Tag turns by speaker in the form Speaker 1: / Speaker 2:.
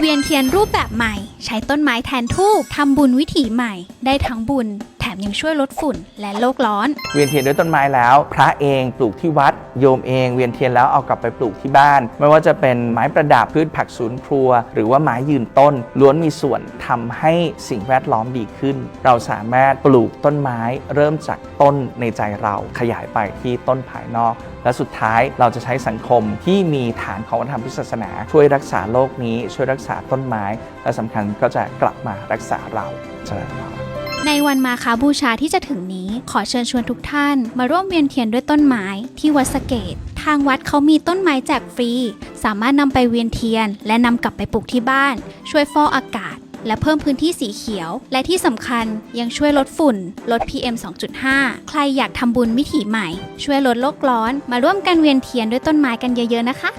Speaker 1: เวียนเทียนรูปแบบใหม่ ใช้ต้นไม้แทนทูบทำบุญวิถีใหม่ ได้ทั้งบุญ มยังช่วยลดฝุ่นและโลกร้อน
Speaker 2: เวียนเทียนด้วยต้นไม้แล้ว พระเองปลูกที่วัด โยมเองเวียนเทียนแล้วเอากลับไปปลูกที่บ้าน ไม่ว่าจะเป็นไม้ประดับพืชผักสวนครัว หรือว่าไม้ยืนต้น ล้วนมีส่วนทำให้สิ่งแวดล้อมดีขึ้น เราสามารถปลูกต้นไม้เริ่มจากต้นในใจเราขยายไปที่ต้นภายนอก และสุดท้ายเราจะใช้สังคมที่มีฐานของวัฒนธรรมพุทธศาสนา ช่วยรักษาโลกนี้ ช่วยรักษาต้นไม้ และสำคัญก็จะกลับมารักษาเราเจริญพร
Speaker 1: ในวันมาคาบูชาที่จะถึงนี้ขอเชิญชวนทุกท่าน มาร่วมเวียนเทียนด้วยต้นไม้ที่วัดสะเกต ทางวัดเขามีต้นไม้แจกฟรี สามารถนำไปเวียนเทียน และนำกลับไปปลูกที่บ้าน ช่วยฟอกอากาศ และเพิ่มพื้นที่สีเขียว และที่สำคัญยังช่วยลดฝุ่น ลด PM 2.5 ใครอยากทำบุญวิถีใหม่ ช่วยลดโลกร้อน มาร่วมกันเวียนเทียนด้วยต้นไม้กันเยอะ ๆ นะคะ